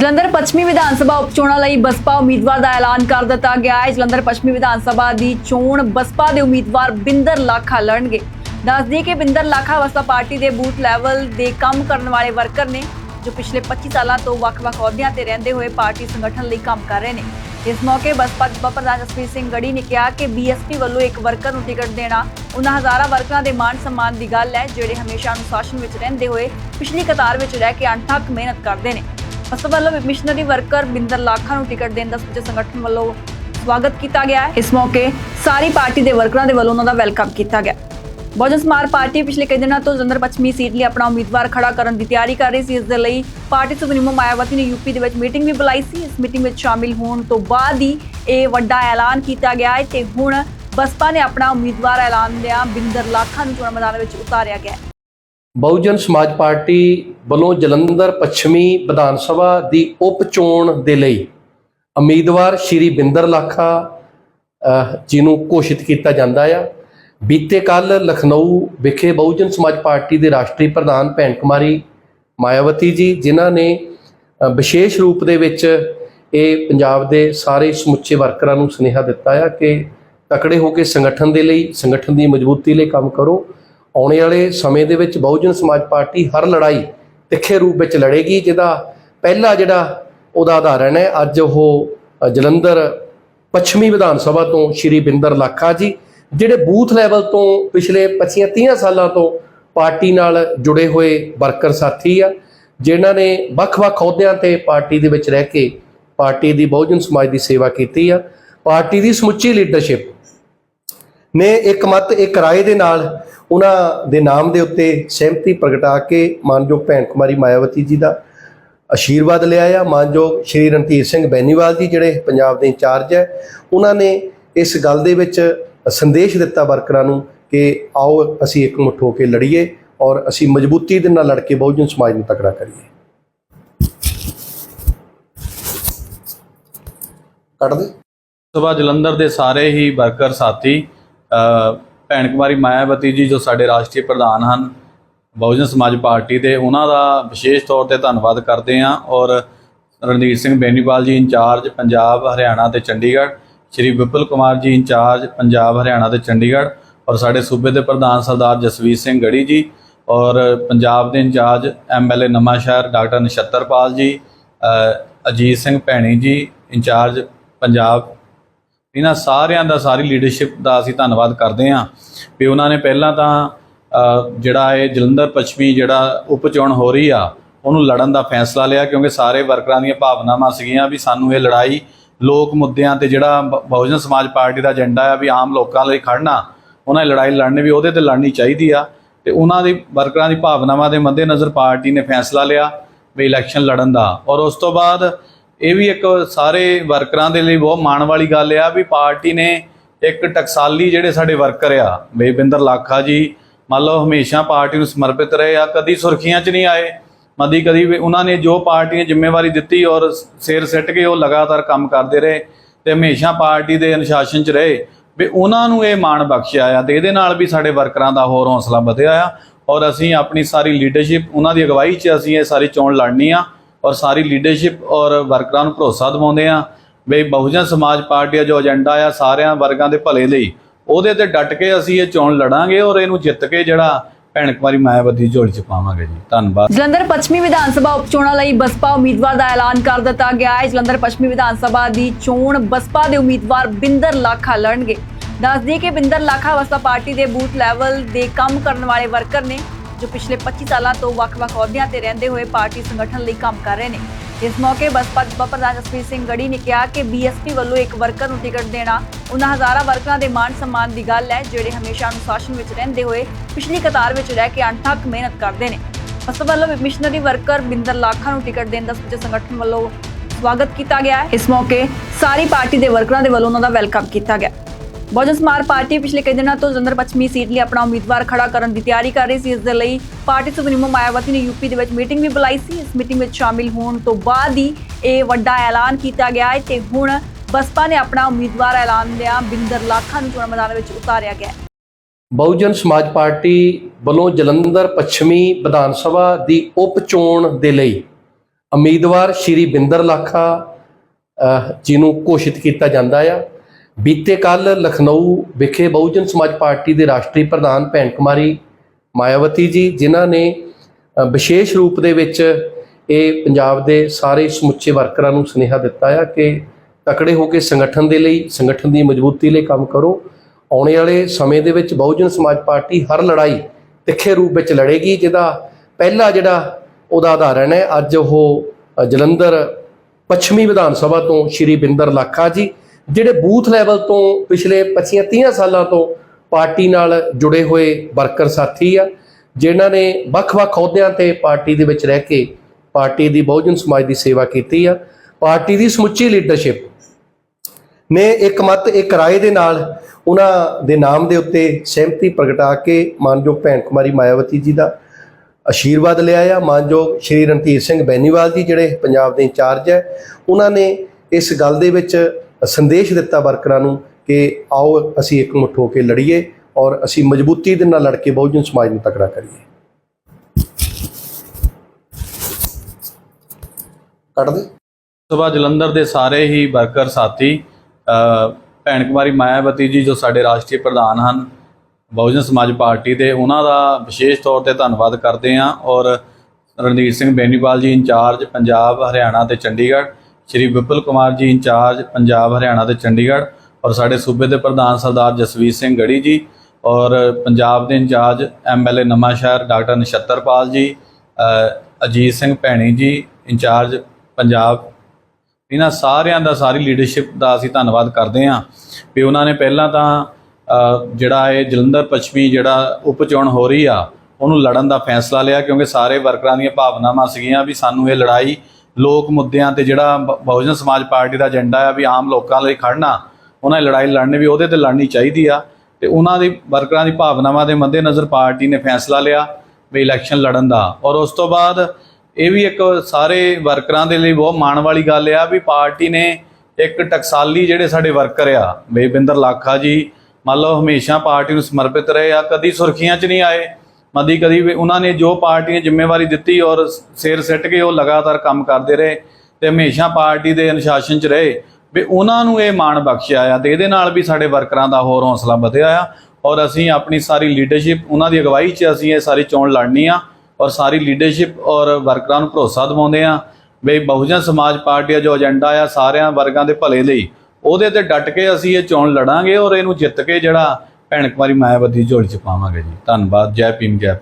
ਜਲੰਧਰ ਪੱਛਮੀ ਵਿਧਾਨ ਸਭਾ ਉਪਚੋਣਾਂ ਲਈ ਬਸਪਾ ਉਮੀਦਵਾਰ ਦਾ ਐਲਾਨ ਕਰ ਦਿੱਤਾ ਗਿਆ ਹੈ। ਜਲੰਧਰ ਪੱਛਮੀ ਵਿਧਾਨ ਸਭਾ ਦੀ ਚੋਣ ਬਸਪਾ ਦੇ ਉਮੀਦਵਾਰ ਬਿੰਦਰ ਲਾਖਾ ਲੜਨਗੇ। ਦੱਸ ਦਈਏ ਕਿ ਬਿੰਦਰ ਲਾਖਾ ਬਸਪਾ ਪਾਰਟੀ ਦੇ ਬੂਥ ਲੈਵਲ ਦੇ ਕੰਮ ਕਰਨ ਵਾਲੇ ਵਰਕਰ ਨੇ, ਜੋ ਪਿਛਲੇ 25 ਸਾਲਾਂ ਤੋਂ ਵੱਖ-ਵੱਖ ਅਹੁਦਿਆਂ ਤੇ ਰਹਿੰਦੇ ਹੋਏ ਪਾਰਟੀ ਸੰਗਠਨ ਲਈ ਕੰਮ ਕਰ ਰਹੇ ਨੇ। ਇਸ ਮੌਕੇ ਬਸਪਾ ਦੇ ਪ੍ਰਧਾਨ ਜਸਪੀਰ ਸਿੰਘ ਗੜੀ ਨੇ ਕਿਹਾ ਕਿ ਬੀਐਸਪੀ ਵੱਲੋਂ ਇੱਕ ਵਰਕਰ ਨੂੰ ਟਿਕਟ ਦੇਣਾ ਉਹਨਾਂ ਹਜ਼ਾਰਾਂ ਵਰਕਰਾਂ ਦੇ ਮਾਣ ਸਨਮਾਨ ਦੀ ਗੱਲ ਹੈ, ਜਿਹੜੇ ਹਮੇਸ਼ਾ ਅਨੁਸ਼ਾਸਨ ਵਿੱਚ ਰਹਿੰਦੇ ਹੋਏ ਪਿਛਲੀ ਕਤਾਰ ਵਿੱਚ ਰਹਿ ਕੇ ਅਣਥੱਕ ਮਿਹਨਤ ਕਰਦੇ ਨੇ। ਬਸਪਾ ਵੱਲੋਂ ਮਿਸ਼ਨਰੀ ਵਰਕਰ ਬਿੰਦਰ ਲਾਖਾ ਨੂੰ ਟਿਕਟ ਦੇਣ ਦਾ ਸੁਚੇ ਸੰਗਠਨ ਵੱਲੋਂ ਸਵਾਗਤ ਕੀਤਾ ਗਿਆ ਹੈ। ਇਸ ਮੌਕੇ ਸਾਰੀ ਪਾਰਟੀ ਦੇ ਵਰਕਰਾਂ ਦੇ ਵੱਲੋਂ ਉਹਨਾਂ ਦਾ ਵੈਲਕਮ ਕੀਤਾ ਗਿਆ। ਬਹੁਜਨ ਸਮਾਜ ਪਾਰਟੀ ਪਿਛਲੇ ਕਈ ਦਿਨਾਂ ਤੋਂ ਜਲੰਧਰ ਪੱਛਮੀ ਸੀਟ ਲਈ ਆਪਣਾ ਉਮੀਦਵਾਰ ਖੜਾ ਕਰਨ ਦੀ ਤਿਆਰੀ ਕਰ ਰਹੀ ਸੀ। ਇਸ ਦੇ ਲਈ ਪਾਰਟੀ ਸੁਪਰੀਮੋ ਮਾਇਆਵਤੀ ਨੇ ਯੂਪੀ ਦੇ ਵਿੱਚ ਮੀਟਿੰਗ ਵੀ ਬੁਲਾਈ ਸੀ। ਇਸ ਮੀਟਿੰਗ ਵਿੱਚ ਸ਼ਾਮਿਲ ਹੋਣ ਤੋਂ ਬਾਅਦ ਹੀ ਇਹ ਵੱਡਾ ਐਲਾਨ ਕੀਤਾ ਗਿਆ ਹੈ ਤੇ ਹੁਣ ਬਸਪਾ ਨੇ ਆਪਣਾ ਉਮੀਦਵਾਰ ਐਲਾਨ ਲਿਆ ਬਿੰਦਰ ਲਾਖਾ ਨੂੰ ਚੋਣ ਮੈਦਾਨ ਵਿੱਚ ਉਤਾਰਿਆ ਗਿਆ ਹੈ। ਬਹੁਜਨ ਸਮਾਜ ਪਾਰਟੀ ਵੱਲੋਂ ਜਲੰਧਰ ਪੱਛਮੀ ਵਿਧਾਨ ਸਭਾ ਦੀ ਉਪ ਚੋਣ ਦੇ ਲਈ ਉਮੀਦਵਾਰ ਸ਼੍ਰੀ ਬਿੰਦਰ ਲਾਖਾ ਜੀ ਨੂੰ ਘੋਸ਼ਿਤ ਕੀਤਾ ਜਾਂਦਾ ਆ। ਬੀਤੇ ਕੱਲ ਲਖਨਊ ਵਿਖੇ ਬਹੁਜਨ ਸਮਾਜ ਪਾਰਟੀ ਦੇ ਰਾਸ਼ਟਰੀ ਪ੍ਰਧਾਨ ਭੈਣ ਕੁਮਾਰੀ ਮਾਇਆਵਤੀ ਜੀ, ਜਿਨ੍ਹਾਂ ਨੇ ਵਿਸ਼ੇਸ਼ ਰੂਪ ਦੇ ਵਿੱਚ ਇਹ ਪੰਜਾਬ ਦੇ ਸਾਰੇ ਸਮੁੱਚੇ ਵਰਕਰਾਂ ਨੂੰ ਸੁਨੇਹਾ ਦਿੱਤਾ ਆ ਕਿ ਤਕੜੇ ਹੋ ਕੇ ਸੰਗਠਨ ਦੇ ਲਈ, ਸੰਗਠਨ ਦੀ ਮਜ਼ਬੂਤੀ ਲਈ ਕੰਮ ਕਰੋ। ਆਉਣੇ ਵਾਲੇ ਸਮੇਂ ਦੇ ਵਿੱਚ ਬਹੁਜਨ ਸਮਾਜ ਪਾਰਟੀ ਹਰ ਲੜਾਈ ਤਿੱਖੇ ਰੂਪ ਵਿੱਚ ਲੜੇਗੀ, ਜਿਹਦਾ ਪਹਿਲਾ ਜਿਹੜਾ ਉਹਦਾ ਉਦਾਹਰਣ ਹੈ, ਅੱਜ ਉਹ ਜਲੰਧਰ ਪੱਛਮੀ ਵਿਧਾਨ ਸਭਾ ਤੋਂ ਸ਼੍ਰੀ ਬਿੰਦਰ ਲਾਖਾ ਜੀ, ਜਿਹੜੇ ਬੂਥ ਲੈਵਲ ਤੋਂ ਪਿਛਲੇ 25 30 ਸਾਲਾਂ ਤੋਂ ਪਾਰਟੀ ਨਾਲ ਜੁੜੇ ਹੋਏ ਵਰਕਰ ਸਾਥੀ ਆ, ਜਿਨ੍ਹਾਂ ਨੇ ਵੱਖ-ਵੱਖ ਅਹੁਦਿਆਂ ਤੇ ਪਾਰਟੀ ਦੇ ਵਿੱਚ ਰਹਿ ਕੇ ਪਾਰਟੀ ਦੀ ਬਹੁਜਨ ਸਮਾਜ ਦੀ ਸੇਵਾ ਕੀਤੀ ਆ। ਪਾਰਟੀ ਦੀ ਸਮੁੱਚੀ ਲੀਡਰਸ਼ਿਪ ਨੇ ਇੱਕ ਮਤ, ਇੱਕ ਰਾਏ ਦੇ ਨਾਲ ਉਹਨਾਂ ਦੇ ਨਾਮ ਦੇ ਉੱਤੇ ਸਹਿਮਤੀ ਪ੍ਰਗਟਾ ਕੇ ਮਾਨਯੋਗ ਭੈਣ ਕੁਮਾਰੀ ਮਾਇਆਵਤੀ ਜੀ ਦਾ ਆਸ਼ੀਰਵਾਦ ਲਿਆ ਆ। ਮਾਨਯੋਗ ਸ਼੍ਰੀ ਰਣਧੀਰ ਸਿੰਘ ਬੈਨੀਵਾਲ ਜੀ, ਜਿਹੜੇ ਪੰਜਾਬ ਦੇ ਇੰਚਾਰਜ ਹੈ, ਉਹਨਾਂ ਨੇ ਇਸ ਗੱਲ ਦੇ ਵਿੱਚ ਸੰਦੇਸ਼ ਦਿੱਤਾ ਵਰਕਰਾਂ ਨੂੰ ਕਿ ਆਓ ਅਸੀਂ ਇਕਮੁੱਠ ਹੋ ਕੇ ਲੜੀਏ ਔਰ ਅਸੀਂ ਮਜ਼ਬੂਤੀ ਦੇ ਨਾਲ ਲੜ ਕੇ ਬਹੁਜਨ ਸਮਾਜ ਨੂੰ ਤਕੜਾ ਕਰੀਏ। ਕੱਢ ਦੇ। ਸਭਾ ਜਲੰਧਰ ਦੇ ਸਾਰੇ ਹੀ ਵਰਕਰ ਸਾਥੀ ਭੈਣ ਕੁਮਾਰੀ ਮਾਇਆਵਤੀ ਜੀ ਜੋ ਸਾਡੇ ਰਾਸ਼ਟਰੀ ਪ੍ਰਧਾਨ ਹਨ, ਬਹੁਜਨ ਸਮਾਜ ਪਾਰਟੀ ਦੇ, ਉਹਨਾਂ ਦਾ ਵਿਸ਼ੇਸ਼ ਤੌਰ ਤੇ ਧੰਨਵਾਦ ਕਰਦੇ ਹਾਂ ਔਰ ਰਣਜੀਤ ਸਿੰਘ ਬੇਨੀਵਾਲ ਜੀ ਇੰਚਾਰਜ ਪੰਜਾਬ, ਹਰਿਆਣਾ ਤੇ ਚੰਡੀਗੜ੍ਹ, ਸ਼੍ਰੀ ਵਿਪਲ ਕੁਮਾਰ ਜੀ ਇੰਚਾਰਜ ਪੰਜਾਬ, ਹਰਿਆਣਾ ਤੇ ਚੰਡੀਗੜ੍ਹ ਔਰ ਸਾਡੇ ਸੂਬੇ ਦੇ ਪ੍ਰਧਾਨ ਸਰਦਾਰ ਜਸਵੀਰ ਸਿੰਘ ਗੜੀ ਜੀ ਔਰ ਪੰਜਾਬ ਦੇ incharge MLA Nawanshahr doctor Nachhatarpal ji Ajit Singh Bhaini ਜੀ, ਇੰਚਾਰਜ ਪੰਜਾਬ ਇਹਨਾਂ ਸਾਰਿਆਂ ਦਾ, ਸਾਰੀ ਲੀਡਰਸ਼ਿਪ ਦਾ ਅਸੀਂ ਧੰਨਵਾਦ ਕਰਦੇ ਹਾਂ। ਵੀ ਉਹਨਾਂ ਨੇ ਪਹਿਲਾਂ ਤਾਂ ਜਿਹੜਾ ਇਹ ਜਲੰਧਰ ਪੱਛਮੀ ਜਿਹੜਾ ਉਪ ਚੋਣ ਹੋ ਰਹੀ ਆ, ਉਹਨੂੰ ਲੜਨ ਦਾ ਫੈਸਲਾ ਲਿਆ ਕਿਉਂਕਿ ਸਾਰੇ ਵਰਕਰਾਂ ਦੀਆਂ ਭਾਵਨਾਵਾਂ ਸੀਗੀਆਂ ਵੀ ਸਾਨੂੰ ਇਹ ਲੜਾਈ, ਲੋਕ ਮੁੱਦਿਆਂ ਤੇ ਜਿਹੜਾ ਬ- ਬਹੁਜਨ ਸਮਾਜ ਪਾਰਟੀ ਦਾ ਏਜੰਡਾ ਆ ਵੀ ਆਮ ਲੋਕਾਂ ਲਈ ਖੜਨਾ, ਉਹਨਾਂ ਦੀ ਲੜਾਈ ਲੜਨੀ ਵੀ ਉਹਦੇ ਤੇ ਲੜਨੀ ਚਾਹੀਦੀ ਆ। ਤੇ ਉਹਨਾਂ ਦੀ, ਵਰਕਰਾਂ ਦੀ ਭਾਵਨਾਵਾਂ ਦੇ ਮੱਦੇਨਜ਼ਰ ਪਾਰਟੀ ਨੇ ਫੈਸਲਾ ਲਿਆ ਵੀ ਇਲੈਕਸ਼ਨ ਲੜਨ ਦਾ। ਔਰ ਉਸ ਤੋਂ ਬਾਅਦ ਇਹ ਵੀ ਇੱਕ ਸਾਰੇ ਵਰਕਰਾਂ ਦੇ ਲਈ ਬਹੁਤ ਮਾਣ ਵਾਲੀ ਗੱਲ ਆ ਵੀ ਪਾਰਟੀ ਨੇ ਇੱਕ ਟਕਸਾਲੀ ਜਿਹੜੇ ਸਾਡੇ ਵਰਕਰ ਆ, ਬੇਬਿੰਦਰ ਲਾਖਾ ਜੀ, ਮੰਨ ਲਓ ਹਮੇਸ਼ਾ ਪਾਰਟੀ ਨੂੰ ਸਮਰਪਿਤ ਰਹੇ ਆ, ਕਦੀ ਸੁਰਖੀਆਂ 'ਚ ਨਹੀਂ ਆਏ, ਮਦੀ ਕਦੀ ਵੀ ਉਹਨਾਂ ਨੇ ਜੋ ਪਾਰਟੀ ਨੇ ਜ਼ਿੰਮੇਵਾਰੀ ਦਿੱਤੀ ਔਰ ਸਿਰ ਸਿੱਟ ਕੇ ਉਹ ਲਗਾਤਾਰ ਕੰਮ ਕਰਦੇ ਰਹੇ ਤੇ ਹਮੇਸ਼ਾ ਪਾਰਟੀ ਦੇ ਅਨੁਸ਼ਾਸਨ 'ਚ ਰਹੇ, ਵੀ ਉਹਨਾਂ ਨੂੰ ਇਹ ਮਾਣ ਬਖਸ਼ਿਆ ਆ ਤੇ ਇਹਦੇ ਨਾਲ ਵੀ ਸਾਡੇ ਵਰਕਰਾਂ ਦਾ ਹੋਰ ਹੌਸਲਾ ਵਧਿਆ ਆ ਔਰ ਅਸੀਂ ਆਪਣੀ ਸਾਰੀ ਲੀਡਰਸ਼ਿਪ ਉਹਨਾਂ ਦੀ ਅਗਵਾਈ 'ਚ ਅਸੀਂ ਇਹ ਸਾਰੀ ਚੋਣ ਲੜਨੀ ਆ। ਔਰ ਸਾਰੀ ਲੀਡਰਸ਼ਿਪ ਔਰ ਵਰਕਰਾਂ ਨੂੰ ਭਰੋਸਾ ਦਿਵਾਉਂਦੇ ਆ ਵੀ ਬਹੁਜਨ ਸਮਾਜ ਪਾਰਟੀ ਦਾ ਜੋ ਏਜੰਡਾ ਆ ਸਾਰਿਆਂ ਵਰਗਾਂ ਦੇ ਭਲੇ ਲਈ, ਉਹਦੇ ਤੇ ਡਟ ਕੇ ਅਸੀਂ ਇਹ ਚੋਣ ਲੜਾਂਗੇ ਔਰ ਇਹਨੂੰ ਜਿੱਤ ਕੇ ਜਿਹੜਾ ਭੈਣ ਕੁਮਾਰੀ ਮਾਇਆਵਤੀ ਝੋਲੀ 'ਚ ਪਾਵਾਂਗੇ ਜੀ। ਧੰਨਵਾਦ। ਜਲੰਧਰ ਪੱਛਮੀ ਵਿਧਾਨ ਸਭਾ ਉਪਚੋਣਾਂ ਲਈ ਬਸਪਾ ਉਮੀਦਵਾਰ ਦਾ ਐਲਾਨ ਕਰ ਦਿੱਤਾ ਗਿਆ ਹੈ। ਜਲੰਧਰ ਪੱਛਮੀ ਵਿਧਾਨ ਸਭਾ ਦੀ ਚੋਣ ਬਸਪਾ ਦੇ ਉਮੀਦਵਾਰ ਬਿੰਦਰ ਲਾਖਾ ਲੜਨਗੇ। ਦੱਸ ਦਈਏ ਕਿ ਬਿੰਦਰ ਲਾਖਾ ਬਸਪਾ ਪਾਰਟੀ ਦੇ ਬੂਥ ਲੈਵਲ ਦੇ ਕੰਮ ਕਰਨ ਵਾਲੇ ਵਰਕਰ ਨੇ। ਜੋ ਪਿਛਲੇ 25 ਸਾਲਾਂ ਤੋਂ ਵੱਖ-ਵੱਖ ਅਹੁਦਿਆਂ ਤੇ ਰਹਿੰਦੇ ਹੋਏ ਪਾਰਟੀ ਸੰਗਠਨ ਲਈ ਕੰਮ ਕਰ ਰਹੇ ਨੇ। ਇਸ ਮੌਕੇ ਬਸਪਾ ਉਪ ਪ੍ਰਧਾਨ ਜਸਪੀਰ ਸਿੰਘ ਗੜੀ ਨੇ ਕਿਹਾ ਕਿ ਬੀਐਸਪੀ ਵੱਲੋਂ ਇੱਕ ਵਰਕਰ ਨੂੰ ਟਿਕਟ ਦੇਣਾ ਉਹਨਾਂ ਹਜ਼ਾਰਾਂ ਵਰਕਰਾਂ ਦੇ ਮਾਣ ਸਨਮਾਨ ਦੀ ਗੱਲ ਹੈ, ਜਿਹੜੇ ਹਮੇਸ਼ਾ ਅਨੁਸ਼ਾਸਨ ਵਿੱਚ ਰਹਿੰਦੇ ਹੋਏ ਪਿਛਲੀ ਕਤਾਰ ਵਿੱਚ ਰਹਿ ਕੇ ਅਣਥੱਕ ਮਿਹਨਤ ਕਰਦੇ ਨੇ। ਬਸਪਾ ਵੱਲੋਂ ਮਿਸ਼ਨਰੀ ਵਰਕਰ ਬਿੰਦਰ ਲਾਖਾ ਨੂੰ ਟਿਕਟ ਦੇਣ ਦਾ ਸੱਚੇ ਸੰਗਠਨ ਵੱਲੋਂ ਸਵਾਗਤ ਕੀਤਾ ਗਿਆ ਹੈ। ਇਸ ਮੌਕੇ ਸਾਰੀ ਪਾਰਟੀ ਦੇ ਵਰਕਰਾਂ ਦੇ ਵੱਲੋਂ ਉਹਨਾਂ ਦਾ ਵੈਲਕਮ ਕੀਤਾ ਗਿਆ। ਬਹੁਜਨ ਸਮਾਜ ਪਾਰਟੀ ਪਿਛਲੇ ਕਈ ਦਿਨਾਂ ਤੋਂ ਜਲੰਧਰ ਪੱਛਮੀ ਸੀਟ ਲਈ ਆਪਣਾ ਉਮੀਦਵਾਰ ਖੜਾ ਕਰਨ ਦੀ ਤਿਆਰੀ ਕਰ ਰਹੀ ਸੀ ਇਸ ਦੇ ਲਈ ਪਾਰਟੀ ਸੁਪਰੀਮੋ ਮਾਇਆਵਤੀ ਨੇ ਯੂਪੀ ਦੇ ਵਿੱਚ ਮੀਟਿੰਗ ਵੀ ਬੁਲਾਈ ਸੀ। ਇਸ ਮੀਟਿੰਗ ਵਿੱਚ ਸ਼ਾਮਿਲ ਹੋਣ ਤੋਂ ਬਾਅਦ ਹੀ ਇਹ ਵੱਡਾ ਐਲਾਨ ਕੀਤਾ ਗਿਆ ਹੈ ਤੇ ਹੁਣ ਬਸਪਾ ਨੇ ਆਪਣਾ ਉਮੀਦਵਾਰ ਐਲਾਨ ਲਿਆ ਬਿੰਦਰ ਲਾਖਾ ਨੂੰ ਚੋਣ ਮੈਦਾਨ ਵਿੱਚ ਉਤਾਰਿਆ ਗਿਆ ਬਹੁਜਨ ਸਮਾਜ ਪਾਰਟੀ ਵੱਲੋਂ ਜਲੰਧਰ ਪੱਛਮੀ ਵਿਧਾਨ ਸਭਾ ਦੀ ਉਪ ਚੋਣ ਦੇ ਲਈ ਉਮੀਦਵਾਰ ਸ਼੍ਰੀ ਬਿੰਦਰ ਲਾਖਾ ਅਹ, ਜੀ ਨੂੰ ਘੋਸ਼ਿਤ ਕੀਤਾ ਜਾਂਦਾ ਆ। ਬੀਤੇ ਕੱਲ ਲਖਨਊ ਵਿਖੇ ਬਹੁਜਨ ਸਮਾਜ ਪਾਰਟੀ ਦੇ ਰਾਸ਼ਟਰੀ ਪ੍ਰਧਾਨ ਭੈਣ ਕੁਮਾਰੀ ਮਾਇਆਵਤੀ ਜੀ, ਜਿਨ੍ਹਾਂ ਨੇ ਵਿਸ਼ੇਸ਼ ਰੂਪ ਦੇ ਵਿੱਚ ਇਹ ਪੰਜਾਬ ਦੇ ਸਾਰੇ ਸਮੁੱਚੇ ਵਰਕਰਾਂ ਨੂੰ ਸੁਨੇਹਾ ਦਿੱਤਾ ਆ ਕਿ ਤਕੜੇ ਹੋ ਕੇ ਸੰਗਠਨ ਦੇ ਲਈ, ਸੰਗਠਨ ਦੀ ਮਜ਼ਬੂਤੀ ਲਈ ਕੰਮ ਕਰੋ। ਆਉਣੇ ਵਾਲੇ ਸਮੇਂ ਦੇ ਵਿੱਚ ਬਹੁਜਨ ਸਮਾਜ ਪਾਰਟੀ ਹਰ ਲੜਾਈ ਤਿੱਖੇ ਰੂਪ ਵਿੱਚ ਲੜੇਗੀ, ਜਿਹਦਾ ਪਹਿਲਾ ਜਿਹੜਾ ਉਹਦਾ ਉਦਾਹਰਣ ਹੈ, ਅੱਜ ਉਹ ਜਲੰਧਰ ਪੱਛਮੀ ਵਿਧਾਨ ਸਭਾ ਤੋਂ ਸ਼੍ਰੀ ਬਿੰਦਰ ਲਾਖਾ ਜੀ। ਜਿਹੜੇ ਬੂਥ ਲੈਵਲ ਤੋਂ ਪਿਛਲੇ 25 30 ਸਾਲਾਂ ਤੋਂ ਪਾਰਟੀ ਨਾਲ ਜੁੜੇ ਹੋਏ ਵਰਕਰ ਸਾਥੀ ਆ, ਜਿਨ੍ਹਾਂ ਨੇ ਵੱਖ-ਵੱਖ ਅਹੁਦਿਆਂ ਤੇ ਪਾਰਟੀ ਦੇ ਵਿੱਚ ਰਹਿ ਕੇ ਪਾਰਟੀ ਦੀ ਬਹੁਜਨ ਸਮਾਜ ਦੀ ਸੇਵਾ ਕੀਤੀ ਆ, ਪਾਰਟੀ ਦੀ ਸਮੁੱਚੀ ਲੀਡਰਸ਼ਿਪ ਨੇ ਇੱਕ ਮਤ, ਇੱਕ ਰਾਏ ਦੇ ਨਾਲ ਉਹਨਾਂ ਦੇ ਨਾਮ ਦੇ ਉੱਤੇ ਸਹਿਮਤੀ ਪ੍ਰਗਟਾ ਕੇ ਮਾਨਯੋਗ ਭੈਣ ਕੁਮਾਰੀ ਮਾਇਆਵਤੀ ਜੀ ਦਾ ਆਸ਼ੀਰਵਾਦ ਲਿਆ ਆ। ਮਾਨਯੋਗ ਸ਼੍ਰੀ ਰਣਧੀਰ ਸਿੰਘ ਬੈਨੀਵਾਲ ਜੀ, ਜਿਹੜੇ ਪੰਜਾਬ ਦੇ ਇੰਚਾਰਜ ਹੈ, ਉਹਨਾਂ ਨੇ ਇਸ ਗੱਲ ਦੇ ਵਿੱਚ ਸੰਦੇਸ਼ ਦਿੱਤਾ ਵਰਕਰਾਂ ਨੂੰ ਕਿ ਆਓ ਅਸੀਂ ਇੱਕ ਹੋ ਕੇ ਲੜੀਏ ਔਰ ਅਸੀਂ ਮਜ਼ਬੂਤੀ ਦੇ ਨਾਲ ਲੜ ਕੇ ਬਹੁਜਨ ਸਮਾਜ ਨੂੰ ਤਕੜਾ ਕਰੀਏ। ਕੱਢ ਦੇ। ਸਭਾ ਜਲੰਧਰ ਦੇ ਸਾਰੇ ਹੀ ਵਰਕਰ ਸਾਥੀ ਭੈਣ ਕੁਮਾਰੀ ਮਾਇਆਵਤੀ ਜੀ ਜੋ ਸਾਡੇ ਰਾਸ਼ਟਰੀ ਪ੍ਰਧਾਨ ਹਨ, ਬਹੁਜਨ ਸਮਾਜ ਪਾਰਟੀ ਦੇ, ਉਹਨਾਂ ਦਾ ਵਿਸ਼ੇਸ਼ ਤੌਰ ਤੇ ਧੰਨਵਾਦ ਕਰਦੇ ਹਾਂ ਔਰ ਰਣਜੀਤ ਸਿੰਘ ਬੇਨੀਵਾਲ ਜੀ ਇੰਚਾਰਜ ਪੰਜਾਬ, ਹਰਿਆਣਾ ਤੇ ਚੰਡੀਗੜ੍ਹ ਸ਼੍ਰੀ ਵਿਪਲ ਕੁਮਾਰ ਜੀ ਇੰਚਾਰਜ ਪੰਜਾਬ, ਹਰਿਆਣਾ ਤੇ ਚੰਡੀਗੜ੍ਹ ਔਰ ਸਾਡੇ ਸੂਬੇ ਦੇ ਪ੍ਰਧਾਨ ਸਰਦਾਰ ਜਸਵੀਰ ਸਿੰਘ ਗੜੀ ਜੀ ਔਰ ਪੰਜਾਬ ਦੇ incharge MLA Nawanshahr doctor Nachhatarpal ji Ajit Singh Bhaini ਜੀ, ਇੰਚਾਰਜ ਪੰਜਾਬ। ਇਹਨਾਂ ਸਾਰਿਆਂ ਦਾ ਸਾਰੀ ਲੀਡਰਸ਼ਿਪ ਦਾ ਅਸੀਂ ਧੰਨਵਾਦ ਕਰਦੇ ਹਾਂ ਵੀ ਉਹਨਾਂ ਨੇ ਪਹਿਲਾਂ ਤਾਂ ਜਿਹੜਾ ਇਹ ਜਲੰਧਰ ਪੱਛਮੀ ਜਿਹੜਾ ਉਪ ਚੋਣ ਹੋ ਰਹੀ ਆ, ਉਹਨੂੰ ਲੜਨ ਦਾ ਫੈਸਲਾ ਲਿਆ ਕਿਉਂਕਿ ਸਾਰੇ ਵਰਕਰਾਂ ਦੀਆਂ ਭਾਵਨਾਵਾਂ ਸੀਗੀਆਂ ਵੀ ਸਾਨੂੰ ਇਹ ਲੜਾਈ ਲੋਕ ਮੁੱਦਿਆਂ ਤੇ ਜਿਹੜਾ ਬ- ਬਹੁਜਨ ਸਮਾਜ ਪਾਰਟੀ ਦਾ ਏਜੰਡਾ ਆ ਵੀ ਆਮ ਲੋਕਾਂ ਲਈ ਖੜਨਾ, ਉਹਨਾਂ ਦੀ ਲੜਾਈ ਲੜਨੀ ਵੀ ਉਹਦੇ ਤੇ ਲੜਨੀ ਚਾਹੀਦੀ ਆ। ਤੇ ਉਹਨਾਂ ਦੀ ਵਰਕਰਾਂ ਦੀ ਭਾਵਨਾਵਾਂ ਦੇ ਮੱਦੇਨਜ਼ਰ ਪਾਰਟੀ ਨੇ ਫੈਸਲਾ ਲਿਆ ਵੀ ਇਲੈਕਸ਼ਨ ਲੜਨ ਦਾ। ਔਰ ਉਸ ਤੋਂ ਬਾਅਦ ਇਹ ਵੀ ਇੱਕ ਸਾਰੇ ਵਰਕਰਾਂ ਦੇ ਲਈ ਬਹੁਤ ਮਾਣ ਵਾਲੀ ਗੱਲ ਆ ਵੀ ਪਾਰਟੀ ਨੇ ਇੱਕ ਟਕਸਾਲੀ ਜਿਹੜੇ ਸਾਡੇ ਵਰਕਰ ਆ, ਬੇਬਿੰਦਰ ਲਾਖਾ ਜੀ, ਮੰਨ ਲਓ ਹਮੇਸ਼ਾ ਪਾਰਟੀ ਨੂੰ ਸਮਰਪਿਤ ਰਹੇ ਆ, ਕਦੀ ਸੁਰਖੀਆਂ 'ਚ ਨਹੀਂ ਆਏ। ਮਦੀ ਕਦੀ ਵੀ ਉਹਨਾਂ ਨੇ ਜੋ ਪਾਰਟੀ ਨੇ ਜ਼ਿੰਮੇਵਾਰੀ ਦਿੱਤੀ ਔਰ ਸਿਰ ਸਿੱਟ ਕੇ ਉਹ ਲਗਾਤਾਰ ਕੰਮ ਕਰਦੇ ਰਹੇ ਤੇ ਹਮੇਸ਼ਾ ਪਾਰਟੀ ਦੇ ਅਨੁਸ਼ਾਸਨ 'ਚ ਰਹੇ, ਵੀ ਉਹਨਾਂ ਨੂੰ ਇਹ ਮਾਣ ਬਖਸ਼ਿਆ ਆ ਤੇ ਇਹਦੇ ਨਾਲ ਵੀ ਸਾਡੇ ਵਰਕਰਾਂ ਦਾ ਹੋਰ ਹੌਸਲਾ ਵਧਿਆ ਆ ਔਰ ਅਸੀਂ ਆਪਣੀ ਸਾਰੀ ਲੀਡਰਸ਼ਿਪ ਉਹਨਾਂ ਦੀ ਅਗਵਾਈ 'ਚ ਅਸੀਂ ਇਹ ਸਾਰੀ ਚੋਣ ਲੜਨੀ ਆ ਔਰ ਸਾਰੀ ਲੀਡਰਸ਼ਿਪ ਔਰ ਵਰਕਰਾਂ ਨੂੰ ਭਰੋਸਾ ਦਿਵਾਉਂਦੇ ਆ ਵੀ ਬਹੁਜਨ ਸਮਾਜ ਪਾਰਟੀ ਦਾ ਜੋ ਏਜੰਡਾ ਆ ਸਾਰਿਆਂ ਵਰਗਾਂ ਦੇ ਭਲੇ ਲਈ, ਉਹਦੇ ਤੇ ਡਟ ਕੇ ਅਸੀਂ ਇਹ ਚੋਣ ਲੜਾਂਗੇ ਔਰ ਇਹਨੂੰ ਜਿੱਤ ਕੇ ਜਿਹੜਾ ਭੈਣ ਕੁਮਾਰੀ ਮਾਇਆਵਤੀ ਝੋਲੀ ਚ ਪਾਵਾਂਗੇ ਜੀ। ਧੰਨਵਾਦ ਜੈ ਭੀਮ ਜੈ